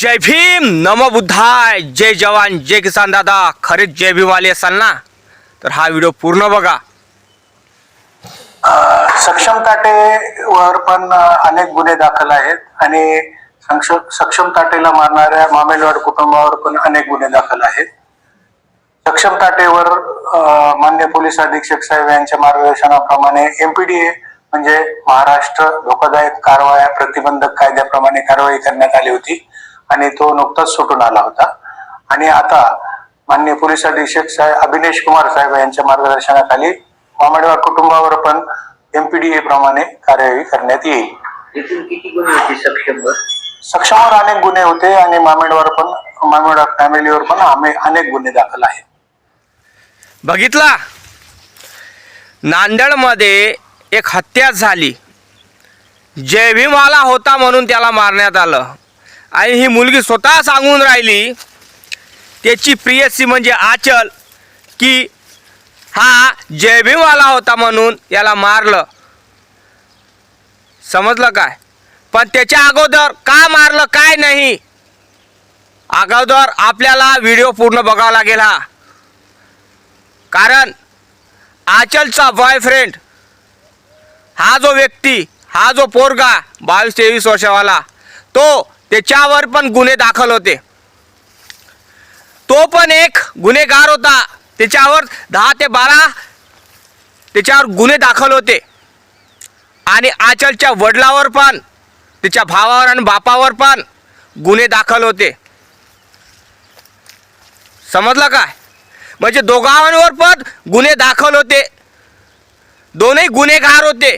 जय भीम नम बुद्धाय जय जवान जय किसान दादा खरेच जय भीम आले असाल ना? तर हा व्हिडिओ पूर्ण बघा. सक्षम काटेवर पण अनेक गुन्हे दाखल आहेत आणि सक्षम काटेला मारणाऱ्या मामेलवाड कुटुंबावर पण अनेक गुन्हे दाखल आहेत. सक्षम काटेवर मान्य पोलीस अधीक्षक साहेब यांच्या मार्गदर्शनाप्रमाणे एमपीडीए म्हणजे महाराष्ट्र धोकादायक कारवाया प्रतिबंधक कायद्याप्रमाणे कारवाई करण्यात आली होती. आणि तो नुकताच सुटून आला होता. आणि आता मान्य पोलीस अधीक्षक साहेब अभिनेश कुमार साहेब यांच्या मार्गदर्शनाखाली मामेडवाड कुटुंबावर पण एमपीडीए प्रमाणे कार्यवाही करण्यात येईल. सक्षमवर? अनेक गुन्हे होते आणि मामेडवर पण मामेडवाड फॅमिलीवर पण आमे- अनेक गुन्हे दाखल आहेत. बघितला? नांदेडमध्ये एक हत्या झाली. जय भीमवाला होता म्हणून त्याला मारण्यात आलं. आणि ही मुलगी स्वतः सांगून राहिली त्याची प्रियसी म्हणजे आचल की हा जय भीमवाला होता म्हणून याला मारलं. समजलं काय? पण त्याच्या अगोदर का मारलं काय नाही? अगोदर आपल्याला व्हिडिओ पूर्ण बघावा लागेल हा. कारण आचलचा बॉयफ्रेंड हा जो व्यक्ती हा जो पोरगा बावीस तेवीस वर्षावाला तो त्याच्यावर पण गुन्हे दाखल होते. तो पण एक गुन्हेगार होता. त्याच्यावर दहा ते बारा त्याच्यावर गुन्हे दाखल होते. आणि आचलच्या वडिलावर पण त्याच्या भावावर आणि बापावर पण गुन्हे दाखल होते. समजलं काय? म्हणजे दोघांवर पण गुन्हे दाखल होते. दोनही गुन्हेगार होते.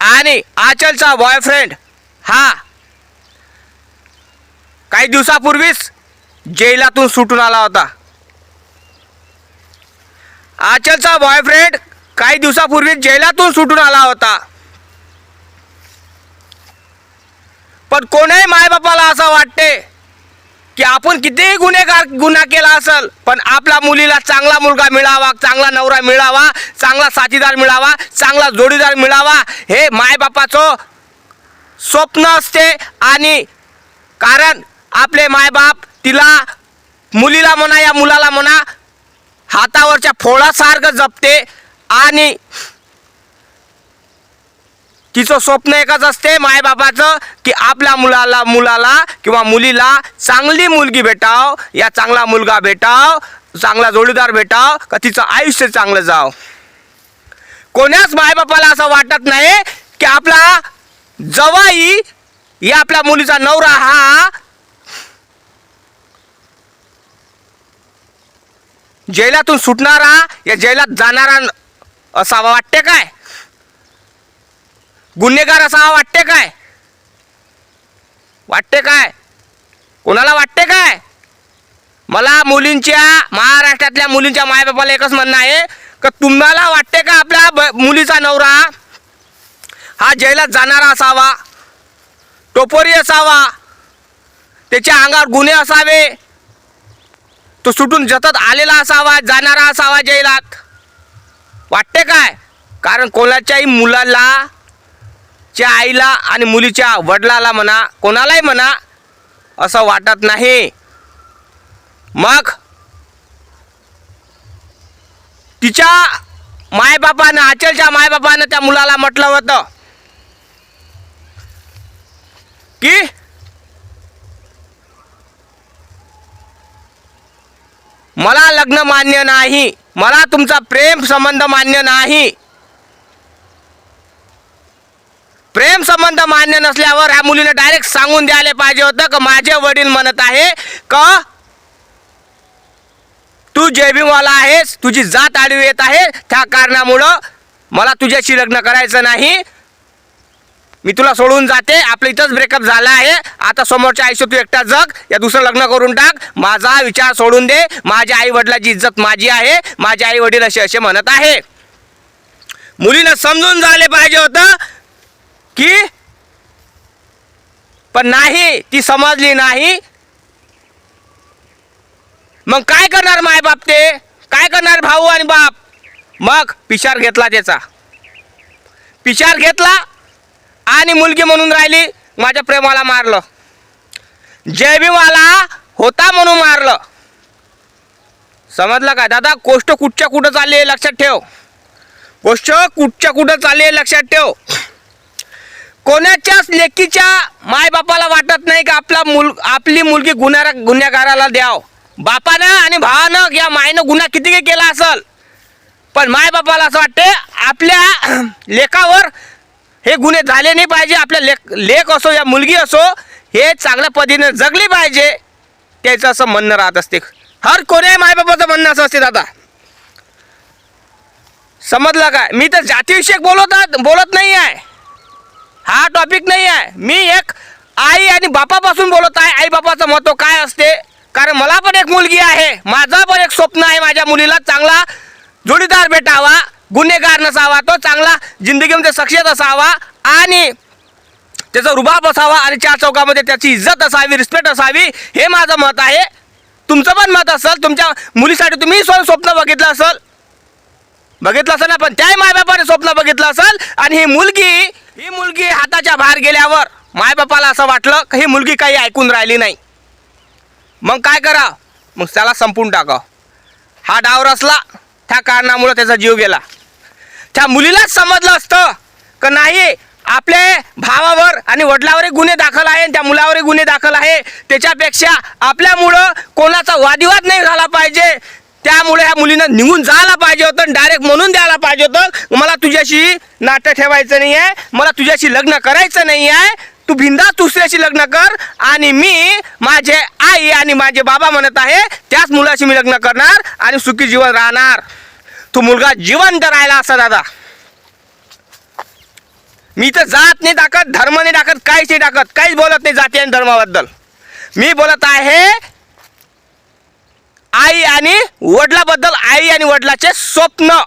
आणि आचलचा बॉयफ्रेंड हा काही दिवसापूर्वीच जेलातून सुटून आला होता. आचलचा बॉयफ्रेंड काही दिवसापूर्वी जेलातून सुटून आला होता. पण कोणाही मायबापाला असं वाटते की आपण कितीही गुन्हेगार गुन्हा केला असेल पण आपल्या मुलीला चांगला मुलगा मिळावा चांगला नवरा मिळावा चांगला साथीदार मिळावा चांगला जोडीदार मिळावा हे मायबापाचं स्वप्न असते आणि कारण आपले मायबाप तिला मुलीला म्हणा या मुलाला म्हणा हातावरच्या फोडासारखं जपते आणि तिचं स्वप्न एकच असते मायबापाचं की आपल्या मुलाला मुलाला किंवा मुलीला चांगली मुलगी भेटाव या चांगला मुलगा भेटाव चांगला जोडीदार भेटाव का तिचं आयुष्य चांगलं जाव. कोण्याच मायबापाला असं वाटत नाही की आपला जवाई या आपल्या मुलीचा नवरा हा जेलातून सुटणारा या जेलात जाणारा असावा वाटते काय? गुन्हेगार असावा वाटते काय? वाटते काय? कोणाला वाटते काय? मला मुलींच्या महाराष्ट्रातल्या मुलींच्या मायबापाला एकच म्हणणं आहे का तुम्हाला वाटते का आपल्या मुलीचा नवरा हा जेलात जाणारा असावा? टोपोरी असावा? त्याच्या अंगावर गुन्हे असावे? तो सुटून जतत आलेला असावा जाणारा असावा जेलात वाटते काय? कारण कोणाच्याही मुलाला च्या आईला आणि मुलीच्या वडिलाला म्हणा कोणालाही म्हणा असं वाटत नाही. मग तिच्या मायबापानं आचलच्या मायबापानं त्या मुलाला म्हटलं होतं की मला लग्न मान्य नाही. मला तुमचा प्रेम संबंध मान्य नाही. प्रेम संबंध मान्य नसल्यावर ह्या मुलीने डायरेक्ट सांगून द्यायला पाहिजे होतं का माझे वडील म्हणत आहे का तू जेबीवाला आहेस तुझी जात आडवी येत आहे. त्या कारणामुळं मला तुझ्याशी लग्न करायचं नाही. मी तुला सोडून जाते आपलं इथंच ब्रेकअप झाला आहे. आता समोरच्या आयुष्य तू एकटा जग या दुसरं लग्न करून टाक. माझा विचार सोडून दे. माझ्या आई वडिलाची इज्जत माझी आहे. माझे आई वडील असे असे म्हणत आहे. मुलीनं समजून झाले पाहिजे होतं की पण नाही ती समजली नाही. मग काय करणार माय बाप ते? काय करणार भाऊ आणि बाप? मग पिशार घेतला त्याचा. पिशार घेतला आणि मुलगी म्हणून राहिली माझ्या प्रेमाला मारलं. जयभीमाला होता म्हणून मारलं. समजलं का? दादा गोष्ट कुठच्या कुठं चालली आहे लक्षात ठेव. गोष्ट कुठच्या कुठं चालली आहे लक्षात ठेव. कोणाच्याच लेकीच्या मायबापाला वाटत नाही की आपला मुल आपली मुलगी गुन्हा गुन्हेगाराला द्याव? बापानं आणि भावानं या मायनं गुन्हा किती काही केला असल? पण मायबापाला असं वाटते आपल्या लेखावर हे गुन्हे झाले नाही पाहिजे आपल्या लेख लेख असो या मुलगी असो हे चांगल्या पद्धतीने जगली पाहिजे त्याचं असं म्हणणं राहत असते. हर कोणी मायबापाचं म्हणणं असं असते दादा. समजलं काय मी तर जातीविषयक बोलत बोलत नाही आहे. हा टॉपिक नाही आहे. मी एक आई आणि बापापासून बोलत आहे. आई बापाचं महत्त्व काय असते? कारण मला पण एक मुलगी आहे. माझं पण एक स्वप्न आहे माझ्या मुलीला चांगला जोडीदार भेटावा. गुन्हेगार नसावा तो चांगला जिंदगीमध्ये सक्षेत असावा आणि त्याचा रुबाब असावा आणि चार चौकामध्ये त्याची इज्जत असावी रिस्पेक्ट असावी हे माझं मत आहे. तुमचं पण मत असेल तुमच्या मुलीसाठी तुम्ही स्वयं स्वप्न बघितलं असेल. बघितलं असेल ना पण त्याही मायबापाने स्वप्न बघितलं असेल आणि ही मुलगी ही मुलगी हाताच्या बाहेर गेल्यावर मायबापाला असं वाटलं की ही मुलगी काही ऐकून राहिली नाही. मग काय करा? मग त्याला संपून टाका. हा डाव रचला त्या कारणामुळं त्याचा जीव गेला. त्या मुलीलाच समजलं असतं. का नाही आपल्या भावावर आणि वडिलावरही गुन्हे दाखल आहे आणि त्या मुलावरही गुन्हे दाखल आहे. त्याच्यापेक्षा आपल्यामुळं कोणाचा वादिवाद नाही झाला पाहिजे. त्यामुळे ह्या मुलीनं निघून जायला पाहिजे होतं डायरेक्ट म्हणून द्यायला पाहिजे होतं. मला तुझ्याशी नाटक ठेवायचं नाही आहे मला तुझ्याशी लग्न करायचं नाही आहे तू बिंदास दुसऱ्याशी लग्न कर आणि मी माझे आई आणि माझे बाबा म्हणत आहे त्याच मुलाशी मी लग्न करणार आणि सुखी जीवन राहणार. तो मुलगा जिवंत राहिला असा दादा. मी तर जात नाही टाकत धर्म नाही टाकत काहीच नाही टाकत काहीच बोलत नाही जाती आणि धर्माबद्दल. मी बोलत आहे आई आणि वडिलाबद्दल आई आणि वडिलाचे स्वप्न.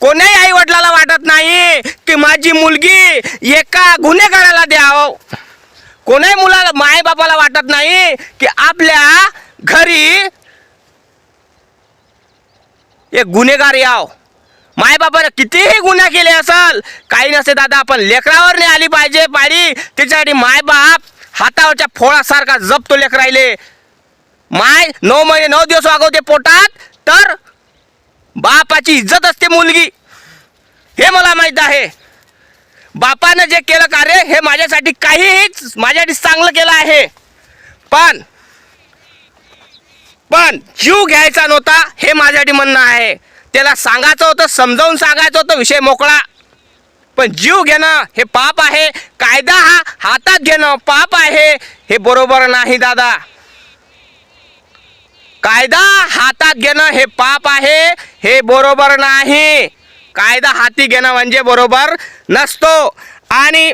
कोणाही आई वडिलाला वाटत नाही की माझी मुलगी एका गुन्हेगाराला द्याव. कोणाही मुलाला माय बापाला वाटत नाही की आपल्या घरी एक गुन्हेगार याव. मायबापानं कितीही गुन्हा केले असल काही नसते दादा आपण लेकरावर नाही आली पाहिजे पाळी त्याच्यासाठी मायबाप हातावरच्या फोळासारखा जपतो लेकराले माय नऊ महिने नऊ दिवस वागवते पोटात तर बापाची इज्जत असते मुलगी. हे मला माहीत आहे. बापानं जे केलं कार्य हे माझ्यासाठी काहीच माझ्यासाठी चांगलं केलं आहे. पण पण जीव घ्यायचा नव्हता हे माझ्यासाठी म्हणणं आहे. त्याला सांगायचं होतं समजावून सांगायचं होतं विषय मोकळा. पण जीव घेणं हे पाप आहे कायदा हा हातात घेणं पाप आहे हे बरोबर नाही दादा. कायदा हातात घेणं हे पाप आहे हे बरोबर नाही. कायदा हाती घेणं म्हणजे बरोबर नसतो. आणि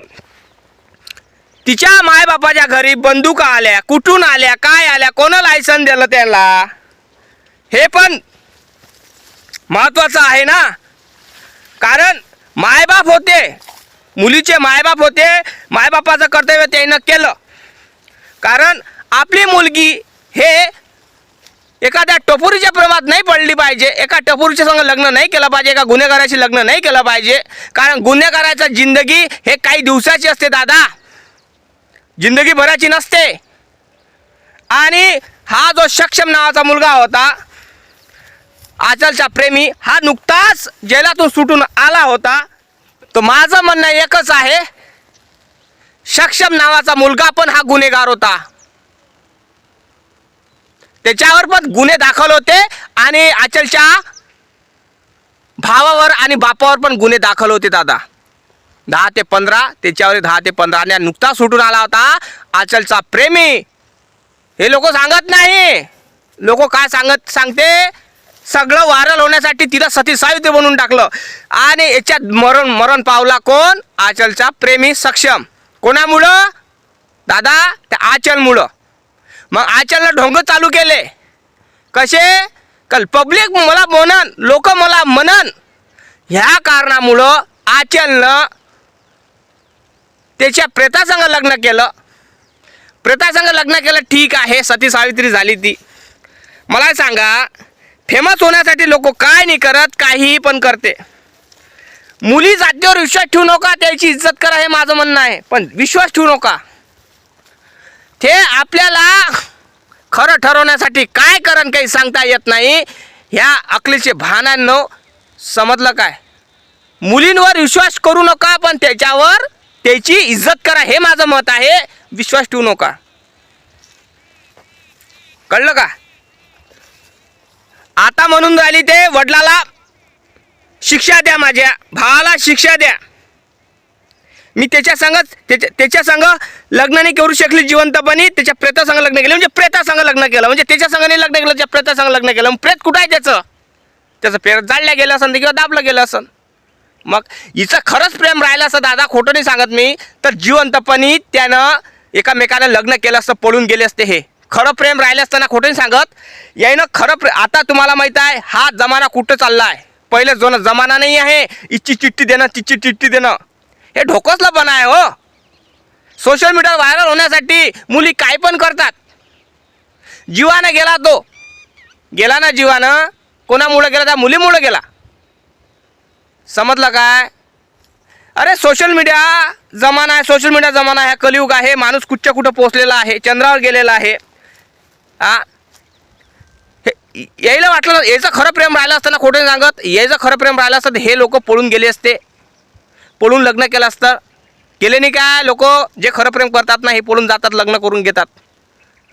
तिच्या मायबापाच्या घरी बंदुका आल्या कुठून आल्या काय आल्या कोणा लायसन दिलं त्याला हे पण महत्वाचं आहे ना? कारण मायबाप होते मुलीचे मायबाप होते मायबापाचं कर्तव्य त्यानं केलं. कारण आपली मुलगी हे एखाद्या टपोरीच्या प्रेमात नाही पडली पाहिजे एका टपोरीच्या संग लग्न नाही केलं पाहिजे एका गुन्हेगाराशी लग्न नाही केलं पाहिजे. कारण गुन्हेगाराचं जिंदगी हे काही दिवसाची असते दादा. जिंदगी भराची नसते. आणि हा जो सक्षम नावाचा मुलगा होता आचलचा प्रेमी हा नुकताच जेलातून सुटून आला होता. तर माझं म्हणणं एकच आहे सक्षम नावाचा मुलगा पण हा गुन्हेगार होता. त्याच्यावर पण गुन्हे दाखल होते आणि आचलच्या भावावर आणि बापावर पण गुन्हे दाखल होते दादा. दहा ते पंधरा त्याच्यावर दहा ते पंधरा. आणि नुकता सुटून आला होता आचलचा प्रेमी. हे लोक सांगत नाही. लोक काय सांगत सांगते? सगळं व्हायरल होण्यासाठी तिला सती साहित्य बनवून टाकलं. आणि याच्यात मरण मरण पावला कोण? आचलचा प्रेमी सक्षम. कोणामुळं? दादा त्या आचलमुळं. मग आचलनं ढोंग चालू केले. कसे? कल पब्लिक मला म्हणन लोक मला म्हणन. ह्या कारणामुळं आचलनं त्याच्या प्रेतासंग लग्न केलं. प्रेतासंग लग्न केलं ठीक आहे सती सावित्री झाली ती. मला सांगा फेमस होण्यासाठी लोक काय नाही करत काहीही पण करते. मुली जातीवर विश्वास ठेवू नका त्याची इज्जत करा हे माझं म्हणणं आहे. पण विश्वास ठेवू नका. ते आपल्याला खरं ठरवण्यासाठी काय करण काही सांगता येत नाही. ह्या अकलीचे भानांनो समजलं काय? मुलींवर विश्वास करू नका पण त्याच्यावर त्याची इज्जत करा हे माझं मत आहे. विश्वास ठेवू नका. कळलं का? आता म्हणून राहिली ते वडिलाला शिक्षा द्या माझ्या भावाला शिक्षा द्या. मी त्याच्या संगच त्याच्या त्याच्या संग लग्न नाही करू शकली जिवंतपणी त्याच्या प्रेता संग लग्न केलं म्हणजे प्रेतासंग लग्न केलं म्हणजे त्याच्या संग नाही लग्न केलं त्या प्रेतासंग लग्न केलं मग प्रेत कुठं आहे त्याचं? त्याचं प्रेत जाळल्या गेलं असन किंवा दाबलं गेलं असं मग हिचं खरंच प्रेम राहिलं असं दादा खोटं नाही सांगत मी. तर जिवंतपणी त्यानं एकामेकानं लग्न केलं असतं पळून गेले असते हे. खरं प्रेम राहिलं असताना खोटं नाही सांगत. यानं खरं प्रे आता तुम्हाला माहीत आहे हा जमाना कुठं चालला आहे पहिले जो जमाना नाही आहे इच्छी चिठ्ठी देणं तिची चिठ्ठी देणं. हे ढोकसलं पण आहे हो. सोशल मीडियावर व्हायरल होण्यासाठी मुली काय पण करतात. जीवानं गेला तो. गेला ना जीवानं कोणामुळं गेला? त्या मुलीमुळं गेला. समजलं काय? अरे सोशल मीडिया जमाना आहे सोशल मीडिया जमाना आहे कलियुग आहे माणूस कुठच्या कुठं पोचलेला आहे चंद्रावर गेलेला आहे. हा? हे यायला वाटलं याचं खरं प्रेम राहिलं असतं ना खोटं नाही सांगत याचं खरं प्रेम राहिलं असतं हे लोक पळून गेले असते. पळून लग्न केलं असतं. केले नाही काय लोक? जे खरं प्रेम करतात ना हे पळून जातात लग्न करून घेतात.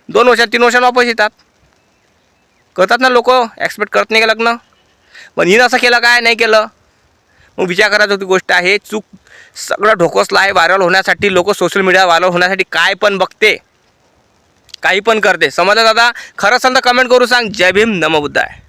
दोन वर्षात तीन वर्षात वापस येतात. करतात ना लोक एक्सपेक्ट करत नाही का लग्न? पण हिनं असं केलं काय? नाही केलं. मग विचार करायची होती गोष्ट आहे चूक सगळं ढोकसला आहे व्हायरल होण्यासाठी लोक सोशल मीडिया व्हायरल होण्यासाठी काय पण बघते काही पण करते. समजा दादा? खरं सांगता कमेंट करू सांग. जय भीम नमो आहे